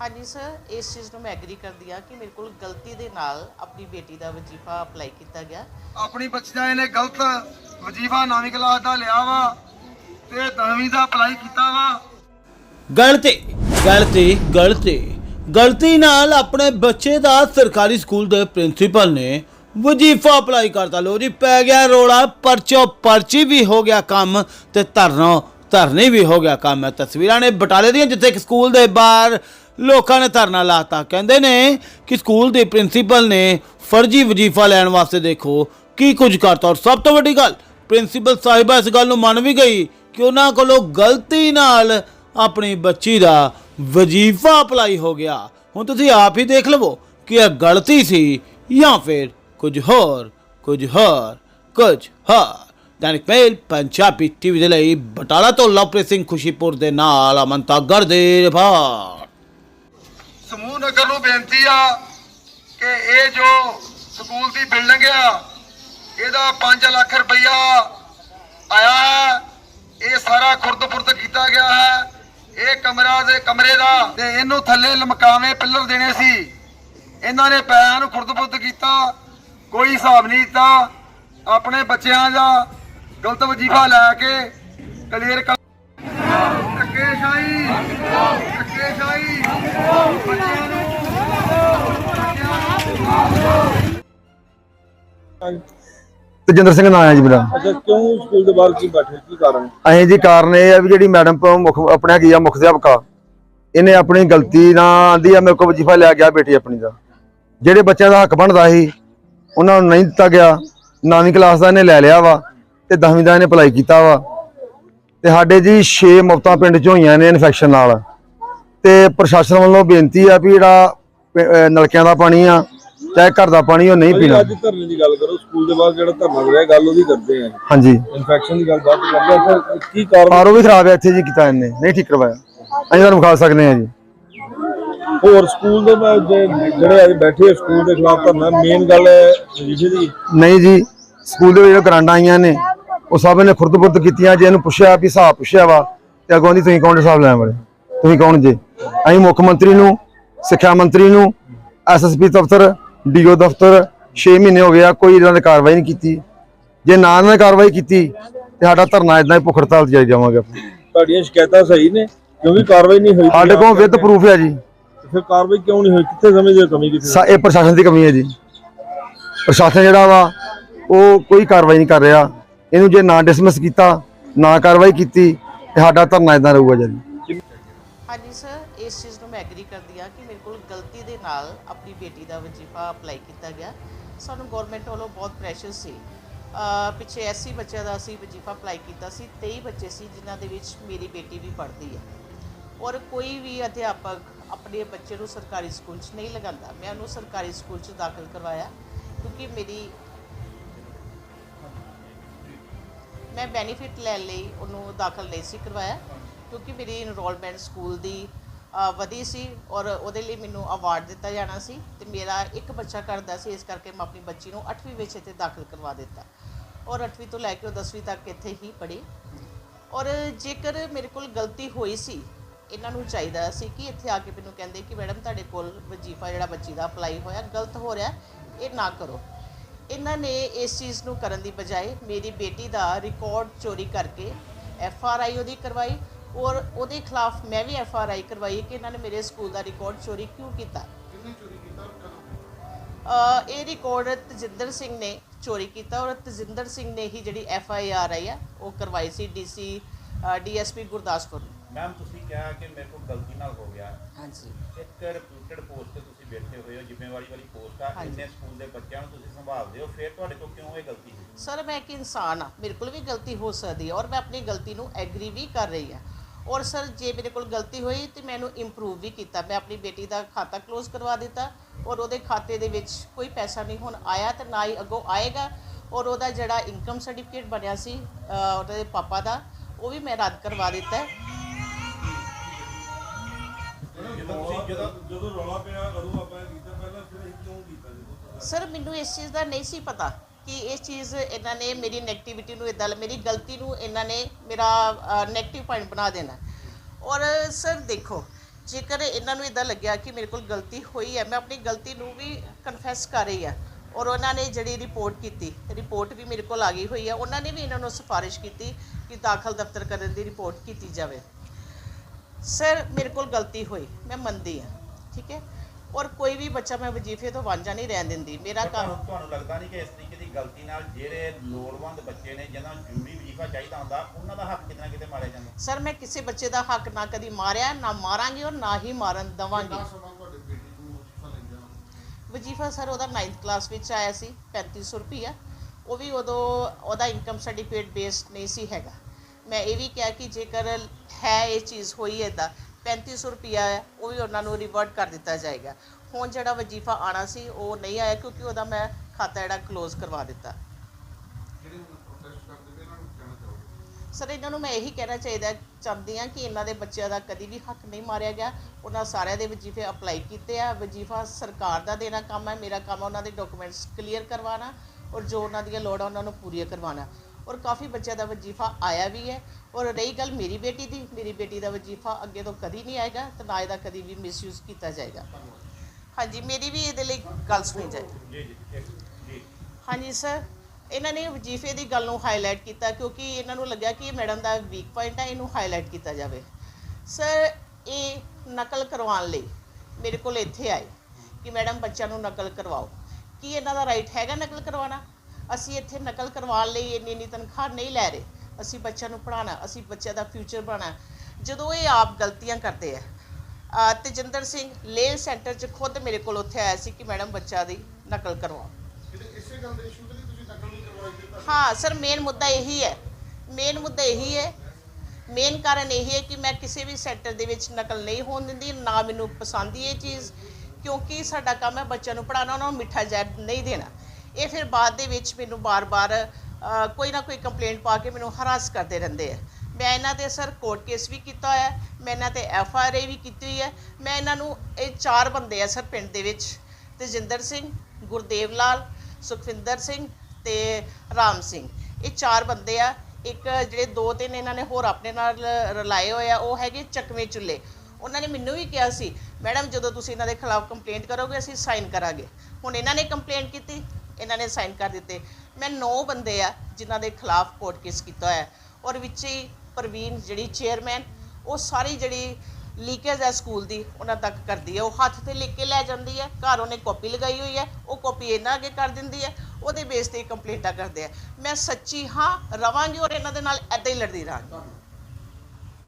ਹਾਂਜੀ ਸਰ ਇਸ ਚੀਜ਼ ਨੂੰ ਮੈਂ ਐਗਰੀ ਕਰਦੀ ਹਾਂ ਕਿ ਮੇਰੇ ਕੋਲ ਗਲਤੀ ਦੇ ਨਾਲ ਆਪਣੀ ਬੇਟੀ ਦਾ ਵਜ਼ੀਫਾ ਅਪਲਾਈ ਕੀਤਾ ਗਿਆ। ਆਪਣੀ ਬੱਚੀ ਦਾ ਇਹਨੇ ਗਲਤ ਵਜੀਫਾ ਨੌਵੀਂ ਕਲਾਸ ਦਾ ਲਿਆ ਵਾ ਤੇ 10ਵੀਂ ਦਾ ਅਪਲਾਈ ਕੀਤਾ ਵਾ। ਗਲਤੀ ਗਲਤੀ ਗਲਤੀ। ਗਲਤੀ ਨਾਲ ਆਪਣੇ ਬੱਚੇ ਦਾ ਸਰਕਾਰੀ ਸਕੂਲ ਦੇ ਪ੍ਰਿੰਸੀਪਲ ਨੇ ਵਜ਼ੀਫਾ ਅਪਲਾਈ ਕਰਤਾ। ਲੋ ਜੀ ਪੈ ਗਿਆ ਰੋਲਾ ਪਰਚੋ ਪਰਚੀ ਵੀ ਹੋ ਗਿਆ ਕੰਮ ਤੇ ਧਰਨੋ ਧਰਨੇ ਵੀ ਹੋ ਗਿਆ ਕੰਮ ਹੈ ਤਸਵੀਰਾਂ ਨੇ ਬਟਾਲੇ ਦੀਆਂ, ਜਿੱਥੇ ਇੱਕ ਸਕੂਲ ਦੇ ਬਾਹਰ ਲੋਕਾਂ ਨੇ ਧਰਨਾ ਲਾਤਾ। ਕਹਿੰਦੇ ਨੇ ਕਿ ਸਕੂਲ ਦੇ ਪ੍ਰਿੰਸੀਪਲ ਨੇ ਫਰਜ਼ੀ ਵਜ਼ੀਫਾ ਲੈਣ ਵਾਸਤੇ ਦੇਖੋ ਕੀ ਕੁਝ ਕਰਤਾ। ਔਰ ਸਭ ਤੋਂ ਵੱਡੀ ਗੱਲ, ਪ੍ਰਿੰਸੀਪਲ ਸਾਹਿਬਾ ਇਸ ਗੱਲ ਨੂੰ ਮੰਨ ਵੀ ਗਈ ਕਿ ਉਹਨਾਂ ਕੋਲੋਂ ਗਲਤੀ ਨਾਲ ਆਪਣੀ ਬੱਚੀ ਦਾ ਵਜ਼ੀਫਾ ਅਪਲਾਈ ਹੋ ਗਿਆ। ਹੁਣ ਤੁਸੀਂ ਆਪ ਹੀ ਦੇਖ ਲਵੋ ਕਿ ਇਹ ਗਲਤੀ ਸੀ ਜਾਂ ਫਿਰ ਕੁਝ ਹੋਰ ਕੁਝ ਹੋਰ ਕੁਝ ਹੋਰ। ਦੈਨਿਕ ਮੇਲ ਪੰਜਾਬੀ ਟੀਵੀ ਦੇ ਲਈ ਬਟਾਲਾ ਤੋਂ ਲਵਪ੍ਰੀਤ ਸਿੰਘ ਖੁਸ਼ੀਪੁਰ ਦੇ ਨਾਲ ਅਮਨਤਾ ਗਰਦੇ ਰਿਪੋਰਟ। ਸਮੂਹ ਨਗਰ ਨੂੰ ਬੇਨਤੀ ਆ ਕਿ ਇਹ ਜੋ ਸਕੂਲ ਦੀ ਬਿਲਡਿੰਗ ਆ, ਇਹਦਾ 5 ਲੱਖ ਰੁਪਈਆ ਆਇਆ ਇਹ ਸਾਰਾ ਖੁਰਦ-ਫੁਰਦ ਕੀਤਾ ਗਿਆ ਹੈ। ਇਹ ਕਮਰਾ ਦੇ ਕਮਰੇ ਦਾ ਤੇ ਇਹਨੂੰ ਥੱਲੇ ਲਮਕਾਵੇਂ ਪਿੱਲਰ ਦੇਣੇ ਸੀ। ਇਹਨਾਂ ਨੇ ਪੈਰਾਂ ਨੂੰ ਖੁਰਦ-ਫੁਰਦ ਕੀਤਾ, ਕੋਈ ਹਿਸਾਬ ਨਹੀਂ ਦਿੱਤਾ। ਆਪਣੇ ਬੱਚਿਆਂ ਦਾ ਗਲਤ ਵਜੀਫਾ ਲੈ ਕੇ ਕਲੀਅਰ ਕਰ ਧੱਕੇ ਸ਼ਾਹੀ ਧੱਕੇ ਸ਼ਾਹੀ। ਬੱਚਿਆਂ ਨੂੰ ਤਜਿੰਦਰ ਸਿੰਘ ਨਾਂ ਹੈ ਜੀ ਮੇਰਾ। ਅੱਛਾ ਕਿਉਂ ਸਕੂਲ ਦੇ ਬਾਹਰ ਕੀ ਬੈਠੇ? ਕੀ ਕਾਰਨ? ਅਸੀਂ ਜੀ ਕਾਰਨ ਇਹ ਆ ਵੀ ਜਿਹੜੀ ਮੈਡਮ ਮੁੱਖ ਆਪਣੇ ਹੈਗੀ ਆ ਮੁੱਖ ਅਧਿਆਪਕਾ ਇਹਨੇ ਆਪਣੀ ਗਲਤੀ ਨਾਲ ਆਂਦੀ ਆ ਮੇਰੇ ਕੋਲ ਵਜੀਫਾ ਲਿਆ ਗਿਆ ਬੇਟੀ ਆਪਣੀ ਦਾ। ਜਿਹੜੇ ਬੱਚਿਆਂ ਦਾ ਹੱਕ ਬਣਦਾ ਸੀ ਉਹਨਾਂ ਨੂੰ ਨਹੀਂ ਦਿੱਤਾ ਗਿਆ ਨੌਵੀਂ ਕਲਾਸ ਦਾ ਇਹਨੇ ਲੈ ਲਿਆ ਵਾ। ਤੇ 10ਵੀਂ ਦਾ ਇਹਨੇ ਅਪਲਾਈ ਕੀਤਾ ਵਾ। ਤੇ ਸਾਡੇ ਜੀ 6 ਮੌਤਾਂ ਪਿੰਡ 'ਚ ਹੋਈਆਂ ਨੇ ਇਨਫੈਕਸ਼ਨ ਨਾਲ। ਤੇ ਪ੍ਰਸ਼ਾਸਨ ਵੱਲੋਂ ਬੇਨਤੀ ਆ ਵੀ ਜਿਹੜਾ ਨਲਕਿਆਂ ਦਾ ਪਾਣੀ ਆ ਚਾਹੇ ਘਰ ਦਾ ਪਾਣੀ ਉਹ ਨਹੀਂ ਪੀਣਾ। ਅੱਜ ਧਰਨੇ ਦੀ ਗੱਲ ਕਰੋ ਸਕੂਲ ਦੇ ਬਾਹਰ ਜਿਹੜਾ ਧਰਨਾ ਹੋ ਰਿਹਾ ਗੱਲ ਉਹਦੀ ਕਰਦੇ ਆ। ਹਾਂਜੀ। ਇਨਫੈਕਸ਼ਨ ਦੀ ਗੱਲ ਬਾਅਦ ਕਰਦੇ ਆ ਕੀ ਕਾਰਨ? ਆਰਓ ਵੀ ਖਰਾਬ ਹੈ ਇੱਥੇ ਜੀ ਕੀਤਾ ਇਹਨੇ ਨਹੀਂ ਠੀਕ ਕਰਵਾਇਆ। ਅਸੀਂ ਤੁਹਾਨੂੰ ਵਿਖਾ ਸਕਦੇ ਹਾਂ ਜੀ। ਹੋਰ ਸਕੂਲ ਦੇ ਜਿਹੜੇ ਅੱਜ ਬੈਠੇ ਆ ਸਕੂਲ ਦੇ ਖਿਲਾਫ ਧਰਨਾ ਮੇਨ ਗੱਲ ਵਿਸ਼ੇ ਦੀ। ਨਹੀਂ ਜੀ ਸਕੂਲ ਦੇ ਜਿਹੜੇ ਗਰਾਂਡਾਂ ਆਈਆਂ ਨੇ ਉਹ ਸਭ ਨੇ ਖੁਰਦ-ਬੁਰਦ ਕੀਤੀਆਂ ਜੇ ਇਹਨੂੰ ਪੁੱਛਿਆ ਵੀ ਹਿਸਾਬ ਪੁੱਛਿਆ ਵਾ ਤੇ ਅੱਗੋਂ ਦੀ ਤੁਸੀਂ ਕੌਣ ਹਿਸਾਬ ਲੈਣ ਵਾਲੇ? ਤੁਸੀਂ ਕੌਣ ਜੇ? ਅਸੀਂ ਮੁੱਖ ਮੰਤਰੀ ਨੂੰ ਸਿੱਖਿਆ ਮੰਤਰੀ ਨੂੰ ਐਸਐਸਪੀ ਦਫ਼ਤਰ ਡੀਓ ਦਫ਼ਤਰ 6 ਮਹੀਨੇ ਹੋ ਗਿਆ ਕੋਈ ਇਹਨਾਂ ਨੇ ਕਾਰਵਾਈ ਨਹੀਂ ਕੀਤੀ। ਜੇ ਨਾ ਇਹਨਾਂ ਨੇ ਕਾਰਵਾਈ ਕੀਤੀ ਤੇ ਸਾਡਾ ਧਰਨਾ ਇਦਾਂ ਹੀ ਭੁੱਖ ਹੜਤਾਲ ਤੇ ਜਾਈ ਜਾਵਾਂਗੇ ਤੁਹਾਡੀਆਂ ਸ਼ਿਕਾਇਤਾਂ ਸਹੀ ਨੇ ਕਿਉਂਕਿ ਕਾਰਵਾਈ ਨਹੀਂ ਹੋਈ। ਸਾਡੇ ਕੋਲ ਵਿਦ ਪ੍ਰੂਫ ਹੈ ਜੀ। ਫਿਰ ਕਾਰਵਾਈ ਕਿਉਂ ਨਹੀਂ ਹੋਈ? ਕਿੱਥੇ ਸਮਝਦੇ ਹੋ ਕਮੀ ਕਿੱਥੇ? ਇਹ ਪ੍ਰਸ਼ਾਸਨ ਦੀ ਕਮੀ ਹੈ ਜੀ। ਪ੍ਰਸ਼ਾਸਨ ਜਿਹੜਾ ਵਾ ਉਹ ਕੋਈ ਕਾਰਵਾਈ ਨਹੀਂ ਕਰ ਰਿਹਾ। ਇਹਨੂੰ ਜੇ ਨਾ ਡਿਸਮਿਸ ਕੀਤਾ, ਨਾ ਕਾਰਵਾਈ ਕੀਤੀ, ਤੇ ਸਾਡਾ ਧਰਨਾ ਇਦਾਂ ਰਹੂਗਾ ਜੀ। ਹਾਂਜੀ ਸਰ, ਇਸ ਚੀਜ਼ ਨੂੰ ਮੈਂ ਐਗਰੀ ਕਰਦੀ ਹਾਂ ਕਿ ਮੇਰੇ ਕੋਲ ਗਲਤੀ ਦੇ ਨਾਲ ਆਪਣੀ ਬੇਟੀ ਦਾ ਵਜ਼ੀਫਾ ਅਪਲਾਈ ਕੀਤਾ ਗਿਆ। ਸਾਨੂੰ ਗਵਰਨਮੈਂਟ ਵੱਲੋਂ ਬਹੁਤ ਪ੍ਰੈਸ਼ਰ ਸੀ। ਪਿੱਛੇ ਐਸੀ ਬੱਚਿਆਂ ਦਾ ਅਸੀਂ ਵਜ਼ੀਫਾ ਅਪਲਾਈ ਕੀਤਾ ਸੀ 23 ਬੱਚੇ ਸੀ ਜਿਨ੍ਹਾਂ ਦੇ ਵਿੱਚ ਮੇਰੀ ਬੇਟੀ ਵੀ ਪੜ੍ਹਦੀ ਹੈ। ਔਰ ਕੋਈ ਵੀ ਅਧਿਆਪਕ ਆਪਣੇ ਬੱਚੇ ਨੂੰ ਸਰਕਾਰੀ ਸਕੂਲ 'ਚ ਨਹੀਂ ਲਗਾਉਂਦਾ। ਮੈਂ ਉਹਨੂੰ ਸਰਕਾਰੀ ਸਕੂਲ 'ਚ ਦਾਖਲ ਕਰਵਾਇਆ, ਕਿਉਂਕਿ ਮੇਰੀ ਮੈਂ ਬੈਨੀਫਿਟ ਲੈਣ ਲਈ ਉਹਨੂੰ ਦਾਖਲ ਨਹੀਂ ਸੀ ਕਰਵਾਇਆ, ਕਿਉਂਕਿ ਮੇਰੀ ਇਨਰੋਲਮੈਂਟ ਸਕੂਲ ਦੀ ਵਧੀ ਸੀ ਔਰ ਉਹਦੇ ਲਈ ਮੈਨੂੰ ਅਵਾਰਡ ਦਿੱਤਾ ਜਾਣਾ ਸੀ ਤੇ ਮੇਰਾ ਇੱਕ ਬੱਚਾ ਕਰਦਾ ਸੀ, ਇਸ ਕਰਕੇ ਮੈਂ ਆਪਣੀ ਬੱਚੀ ਨੂੰ 8ਵੀਂ ਵਿੱਚ ਇੱਥੇ ਦਾਖਲ ਕਰਵਾ ਦਿੱਤਾ। ਔਰ 8ਵੀਂ ਤੋਂ ਲੈ ਕੇ ਉਹ 10ਵੀਂ ਤੱਕ ਇੱਥੇ ਹੀ ਪੜ੍ਹੀ। ਔਰ ਜੇਕਰ ਮੇਰੇ ਕੋਲ ਗਲਤੀ ਹੋਈ ਸੀ, ਇਹਨਾਂ ਨੂੰ ਚਾਹੀਦਾ ਸੀ ਕਿ ਇੱਥੇ ਆ ਕੇ ਮੈਨੂੰ ਕਹਿੰਦੇ ਕਿ ਮੈਡਮ ਤੁਹਾਡੇ ਕੋਲ ਵਜ਼ੀਫਾ ਜਿਹੜਾ ਬੱਚੀ ਦਾ ਅਪਲਾਈ ਹੋਇਆ, ਗਲਤ ਹੋ ਰਿਹਾ, ਇਹ ਨਾ ਕਰੋ। ਇਹਨਾਂ ਨੇ ਇਸ ਚੀਜ਼ ਨੂੰ ਕਰਨ ਦੀ ਬਜਾਏ ਮੇਰੀ ਬੇਟੀ ਦਾ ਰਿਕਾਰਡ ਚੋਰੀ ਕਰਕੇ ਐਫ ਆਰ ਆਈ ਉਹਦੀ ਕਰਵਾਈ ਔਰ ਉਹਦੇ ਖਿਲਾਫ ਮੈਂ ਵੀ ਐਫ ਆਰ ਆਈ ਕਰਵਾਈ ਕਿ ਇਹਨਾਂ ਨੇ ਮੇਰੇ ਸਕੂਲ ਦਾ ਰਿਕਾਰਡ ਚੋਰੀ ਕਿਉਂ ਕੀਤਾ ਇਹ ਰਿਕਾਰਡ ਤਜਿੰਦਰ ਸਿੰਘ ਨੇ ਚੋਰੀ ਕੀਤਾ ਔਰ ਤਜਿੰਦਰ ਸਿੰਘ ਨੇ ਹੀ ਜਿਹੜੀ ਐਫ ਆਈ ਆਰ ਆਈ ਆ ਉਹ ਕਰਵਾਈ ਸੀ ਡੀਸੀ ਡੀਐਸਪੀ ਗੁਰਦਾਸਪੁਰ ਨੂੰ। ਮੈਮ ਤੁਸੀਂ ਕਿਹਾ ਕਿ ਮੇਰੇ ਕੋਲ ਗਲਤੀ ਨਾਲ ਹੋ ਗਿਆ। ਹਾਂਜੀ। ਇੱਕ ਰਿਪਿਊਟਡ ਪੋਸਟ ਤੇ ਤੁਸੀਂ ਬੈਠੇ ਹੋਏ ਹੋ ਜ਼ਿੰਮੇਵਾਰੀ ਵਾਲੀ ਪੋਸਟ ਆ। ਹਾਂਜੀ। ਇੰਨੇ ਸਕੂਲ ਦੇ ਬੱਚਿਆਂ ਨੂੰ ਤੁਸੀਂ ਸੰਭਾਲਦੇ ਹੋ ਫਿਰ ਤੁਹਾਡੇ ਤੋਂ ਕਿਉਂ ਇਹ ਗਲਤੀ ਹੋਈ? ਸਰ ਮੈਂ ਇੱਕ ਇਨਸਾਨ ਆ ਮੇਰੇ ਕੋਲ ਵੀ ਗਲਤੀ ਹੋ ਸਕਦੀ ਹੈ ਔਰ ਮੈਂ ਆਪਣੀ ਗਲਤੀ ਨੂੰ ਐਗਰੀ ਵੀ ਕਰ ਰਹੀ ਹਾਂ। ਔਰ ਸਰ ਜੇ ਮੇਰੇ ਕੋਲ ਗਲਤੀ ਹੋਈ ਤੇ ਮੈਨੂੰ ਇੰਪਰੂਵ ਵੀ ਕੀਤਾ। ਮੈਂ ਆਪਣੀ ਬੇਟੀ ਦਾ ਖਾਤਾ ਕਲੋਜ਼ ਕਰਵਾ ਦਿੱਤਾ ਔਰ ਉਹਦੇ ਖਾਤੇ ਦੇ ਵਿੱਚ ਕੋਈ ਪੈਸਾ ਨਹੀਂ ਹੁਣ ਆਇਆ ਤੇ ਨਾ ਹੀ ਅੱਗੋਂ ਆਏਗਾ ਔਰ ਉਹਦਾ ਜਿਹੜਾ ਇਨਕਮ ਸਰਟੀਫਿਕੇਟ ਬਣਿਆ ਸੀ ਉਹਦੇ ਪਾਪਾ ਦਾ ਉਹ ਵੀ ਮੈਂ ਰੱਦ ਕਰਵਾ ਦਿੱਤਾ ਹੈ। ਜਦੋਂ ਜਦੋਂ ਰੌਲਾ ਪਿਆ, ਉਦੋਂ ਆਪਾਂ ਕੀਤਾ, ਪਹਿਲਾਂ ਫਿਰ ਕਿਉਂ ਕੀਤਾ ਜਦੋਂ ਸਰ, ਮੈਨੂੰ ਇਸ ਚੀਜ਼ ਦਾ ਨਹੀਂ ਸੀ ਪਤਾ ਕਿ ਇਹ ਚੀਜ਼ ਇਹਨਾਂ ਨੇ ਮੇਰੀ ਨੈਗੇਟਿਵਿਟੀ ਨੂੰ ਇਦਾਂ ਮੇਰੀ ਗਲਤੀ ਨੂੰ ਇਹਨਾਂ ਨੇ ਮੇਰਾ ਨੈਗੇਟਿਵ ਪੁਆਇੰਟ ਬਣਾ ਦੇਣਾ। ਔਰ ਸਰ, ਦੇਖੋ, ਜੇਕਰ ਇਹਨਾਂ ਨੂੰ ਇਦਾਂ ਲੱਗਿਆ ਕਿ ਮੇਰੇ ਕੋਲ ਗਲਤੀ ਹੋਈ ਹੈ, ਮੈਂ ਆਪਣੀ ਗਲਤੀ ਨੂੰ ਵੀ ਕਨਫੈਸ ਕਰ ਰਹੀ ਆ ਔਰ ਉਹਨਾਂ ਨੇ ਜਿਹੜੀ ਰਿਪੋਰਟ ਕੀਤੀ ਰਿਪੋਰਟ ਵੀ ਮੇਰੇ ਕੋਲ ਆ ਗਈ ਹੋਈ ਹੈ, ਉਹਨਾਂ ਨੇ ਵੀ ਇਹਨਾਂ ਨੂੰ ਸਿਫਾਰਿਸ਼ ਕੀਤੀ ਕਿ ਦਾਖਲ ਦਫ਼ਤਰ ਕਰਨ ਦੀ ਰਿਪੋਰਟ ਕੀਤੀ ਜਾਵੇ। ਸਰ ਮੇਰੇ ਕੋਲ ਗਲਤੀ ਹੋਈ ਮੈਂ ਮੰਨਦੀ ਹਾਂ ਠੀਕ ਹੈ? ਔਰ ਕੋਈ ਵੀ ਬੱਚਾ ਮੈਂ ਵਜ਼ੀਫੇ ਤੋਂ ਵਾਂਝਾ ਨਹੀਂ ਰਹਿਣ ਦਿੰਦੀ ਮੇਰਾ ਕੰਮ ਤੁਹਾਨੂੰ ਤੁਹਾਨੂੰ ਲੱਗਦਾ ਨਹੀਂ ਕਿ ਇਸ ਤਰੀਕੇ ਦੀ ਗਲਤੀ ਨਾਲ ਜਿਹੜੇ ਲੋੜਵੰਦ ਬੱਚੇ ਨੇ ਜਿਹਨਾਂ ਨੂੰ ਜ਼ਰੂਰੀ ਵਜ਼ੀਫਾ ਚਾਹੀਦਾ ਹੁੰਦਾ ਉਹਨਾਂ ਦਾ ਹੱਕ ਕਿਤੇ ਨਾ ਕਿਤੇ ਮਾਰਿਆ ਜਾਂਦਾ? ਸਰ ਮੈਂ ਕਿਸੇ ਬੱਚੇ ਦਾ ਹੱਕ ਨਾ ਕਦੀ ਮਾਰਿਆ ਨਾ ਮਾਰਾਂਗੀ ਔਰ ਨਾ ਹੀ ਮਾਰਨ ਦਵਾਂਗੀ। ਵਜ਼ੀਫਾ ਸਰ ਉਹਦਾ 9th ਕਲਾਸ ਵਿੱਚ ਆਇਆ ਸੀ 3500 ਰੁਪਈਆ। ਉਹ ਵੀ ਉਦੋਂ ਉਹਦਾ ਇਨਕਮ ਸਰਟੀਫਿਕੇਟ ਬੇਸਡ ਨਹੀਂ ਸੀ ਹੈਗਾ। ਮੈਂ ਇਹ ਵੀ ਕਿਹਾ ਕਿ ਜੇਕਰ ਹੈ ਇਹ ਚੀਜ਼ ਹੋਈ ਇਦਾਂ 3500 ਰੁਪਈਆ ਹੈ ਉਹ ਵੀ ਉਹਨਾਂ ਨੂੰ ਰਿਵਰਟ ਕਰ ਦਿੱਤਾ ਜਾਏਗਾ। ਹੁਣ ਜਿਹੜਾ ਵਜ਼ੀਫਾ ਆਣਾ ਸੀ ਉਹ ਨਹੀਂ ਆਇਆ ਕਿਉਂਕਿ ਉਹਦਾ ਮੈਂ ਖਾਤਾ ਜਿਹੜਾ ਕਲੋਜ਼ ਕਰਵਾ ਦਿੱਤਾ। ਸਰ ਇਹਨਾਂ ਨੂੰ ਮੈਂ ਇਹੀ ਕਹਿਣਾ ਚਾਹੀਦਾ ਚਾਹੁੰਦੀ ਹਾਂ ਕਿ ਇਹਨਾਂ ਦੇ ਬੱਚਿਆਂ ਦਾ ਕਦੀ ਵੀ ਹੱਕ ਨਹੀਂ ਮਾਰਿਆ ਗਿਆ। ਉਹਨਾਂ ਸਾਰਿਆਂ ਦੇ ਵਜ਼ੀਫੇ ਅਪਲਾਈ ਕੀਤੇ ਆ। ਵਜ਼ੀਫਾ ਸਰਕਾਰ ਦਾ ਦੇਣਾ ਕੰਮ ਹੈ ਮੇਰਾ ਕੰਮ ਹੈ ਉਹਨਾਂ ਦੇ ਡਾਕੂਮੈਂਟਸ ਕਲੀਅਰ ਕਰਵਾਉਣਾ ਔਰ ਜੋ ਉਹਨਾਂ ਦੀਆਂ ਲੋੜਾਂ ਉਹਨਾਂ ਨੂੰ ਪੂਰੀਆਂ ਕਰਵਾਉਣਾ। ਔਰ ਕਾਫੀ ਬੱਚਿਆਂ ਦਾ ਵਜ਼ੀਫਾ ਆਇਆ ਵੀ ਹੈ। ਔਰ ਰਹੀ ਗੱਲ ਮੇਰੀ ਬੇਟੀ ਦੀ ਮੇਰੀ ਬੇਟੀ ਦਾ ਵਜ਼ੀਫਾ ਅੱਗੇ ਤੋਂ ਕਦੀ ਨਹੀਂ ਆਏਗਾ ਤੇ ਨਾ ਇਹਦਾ ਕਦੀ ਵੀ ਮਿਸਯੂਜ਼ ਕੀਤਾ ਜਾਏਗਾ। ਹਾਂਜੀ ਮੇਰੀ ਵੀ ਇਹਦੇ ਲਈ ਗੱਲ ਸੁਣੀ ਜਾਏ। ਜੀ ਜੀ ਹਾਂਜੀ ਸਰ ਇਹਨਾਂ ਨੇ ਵਜ਼ੀਫੇ ਦੀ ਗੱਲ ਨੂੰ ਹਾਈਲਾਈਟ ਕੀਤਾ ਕਿਉਂਕਿ ਇਹਨਾਂ ਨੂੰ ਲੱਗਿਆ ਕਿ ਇਹ ਮੈਡਮ ਦਾ ਵੀਕ ਪੁਆਇੰਟ ਹੈ ਇਹਨੂੰ ਹਾਈਲਾਈਟ ਕੀਤਾ ਜਾਵੇ। ਸਰ ਇਹ ਨਕਲ ਕਰਵਾਉਣ ਲਈ ਮੇਰੇ ਕੋਲ ਇੱਥੇ ਆਏ ਕਿ ਮੈਡਮ ਬੱਚਿਆਂ ਨੂੰ ਨਕਲ ਕਰਵਾਓ। ਕੀ ਇਹਨਾਂ ਦਾ ਰਾਈਟ ਹੈਗਾ ਨਕਲ ਕਰਵਾਉਣਾ? ਅਸੀਂ ਇੱਥੇ ਨਕਲ ਕਰਵਾਉਣ ਲਈ ਇੰਨੀ ਇੰਨੀ ਤਨਖਾਹ ਨਹੀਂ ਲੈ ਰਹੇ। ਅਸੀਂ ਬੱਚਿਆਂ ਨੂੰ ਪੜ੍ਹਾਉਣਾ ਅਸੀਂ ਬੱਚਿਆਂ ਦਾ ਫਿਊਚਰ ਬਣਾਉਣਾ। ਜਦੋਂ ਇਹ ਆਪ ਗਲਤੀਆਂ ਕਰਦੇ ਆ ਤੇਜਿੰਦਰ ਸਿੰਘ ਲੇਹ ਸੈਂਟਰ 'ਚ ਖੁਦ ਮੇਰੇ ਕੋਲ ਉੱਥੇ ਆਇਆ ਸੀ ਕਿ ਮੈਡਮ ਬੱਚਾ ਦੀ ਨਕਲ ਕਰਵਾਓ। ਹਾਂ ਸਰ ਮੇਨ ਮੁੱਦਾ ਇਹੀ ਹੈ। ਮੇਨ ਮੁੱਦਾ ਇਹੀ ਹੈ। ਮੇਨ ਕਾਰਨ ਇਹ ਹੈ ਕਿ ਮੈਂ ਕਿਸੇ ਵੀ ਸੈਕਟਰ ਦੇ ਵਿੱਚ ਨਕਲ ਨਹੀਂ ਹੋਣ ਦਿੰਦੀ ਨਾ ਮੈਨੂੰ ਪਸੰਦ ਹੀ ਇਹ ਚੀਜ਼। ਕਿਉਂਕਿ ਸਾਡਾ ਕੰਮ ਹੈ ਬੱਚਿਆਂ ਨੂੰ ਪੜਾਉਣਾ ਉਹਨਾਂ ਨੂੰ ਮਿੱਠਾ ਜ਼ਹਿਰ ਨਹੀਂ ਦੇਣਾ। ਇਹ ਫਿਰ ਬਾਅਦ ਦੇ ਵਿੱਚ ਮੈਨੂੰ ਬਾਰ-ਬਾਰ ਕੋਈ ਨਾ ਕੋਈ ਕੰਪਲੇਂਟ ਪਾ ਕੇ ਮੈਨੂੰ ਹਰਾਸ ਕਰਦੇ ਰਹਿੰਦੇ ਆ। ਮੈਂ ਇਹਨਾਂ ਤੇ ਸਰ ਕੋਰਟ ਕੇਸ ਵੀ ਕੀਤਾ ਹੋਇਆ, ਮੈਂ ਇਹਨਾਂ ਤੇ ਐਫ ਆਰ ਆਈ ਵੀ ਕੀਤੀ ਹੋਈ ਹੈ। ਮੈਂ ਇਹਨਾਂ ਨੂੰ ਇਹ ਚਾਰ ਬੰਦੇ ਆ ਸਰ ਪਿੰਡ ਦੇ ਵਿੱਚ, ਤੇਜਿੰਦਰ ਸਿੰਘ, ਗੁਰਦੇਵ ਲਾਲ, ਸੁਖਵਿੰਦਰ ਸਿੰਘ ਤੇ ਰਾਮ ਸਿੰਘ। ਇਹ ਚਾਰ ਬੰਦੇ ਆ, ਇੱਕ ਜਿਹੜੇ ਦੋ ਤਿੰਨ ਇਹਨਾਂ ਨੇ ਹੋਰ ਆਪਣੇ ਨਾਲ ਰਲਾਏ ਹੋਏ ਆ, ਉਹ ਹੈਗੇ ਚੱਕਵੇਂ ਚੁੱਲੇ ਉਹਨਾਂ ਨੇ ਮੈਨੂੰ ਵੀ ਕਿਹਾ ਸੀ, ਮੈਡਮ, ਜਦੋਂ ਤੁਸੀਂ ਇਹਨਾਂ ਦੇ ਖਿਲਾਫ ਕੰਪਲੇਂਟ ਕਰੋਗੇ, ਅਸੀਂ ਸਾਈਨ ਕਰਾਂਗੇ। ਹੁਣ ਇਹਨਾਂ ਨੇ ਕੰਪਲੇਂਟ ਕੀਤੀ ਇਹਨਾਂ ਨੇ ਸਾਈਨ ਕਰ ਦਿੱਤੇ। ਮੈਂ ਨੌ ਬੰਦੇ ਆ ਜਿਨ੍ਹਾਂ ਦੇ ਖਿਲਾਫ ਕੋਰਟ ਕੇਸ ਕੀਤਾ ਹੋਇਆ। ਔਰ ਵਿੱਚ ਹੀ ਪ੍ਰਵੀਨ ਜਿਹੜੀ ਚੇਅਰਮੈਨ ਉਹ ਸਾਰੀ ਜਿਹੜੀ ਲੀਕੇਜ ਹੈ ਸਕੂਲ ਦੀ, ਉਹਨਾਂ ਤੱਕ ਕਰਦੀ ਹੈ। ਉਹ ਹੱਥ ਤੇ ਲਿਖ ਕੇ ਲੈ ਜਾਂਦੀ ਹੈ। ਘਰ ਉਹਨੇ ਕਾਪੀ ਲਗਾਈ ਹੋਈ ਹੈ। ਉਹ ਕਾਪੀ ਇਹਨਾਂ ਅੱਗੇ ਕਰ ਦਿੰਦੀ ਹੈ। ਉਹਦੇ ਬੇਸ ਤੇ ਕੰਪਲੇਂਟਾਂ ਕਰਦੇ ਆ। ਮੈਂ ਸੱਚੀ ਹਾਂ ਰਵਾਂਗੀ ਔਰ ਇਹਨਾਂ ਦੇ ਨਾਲ ਐਦਾਂ ਹੀ ਲੜਦੀ ਰਹਾਂਗੀ।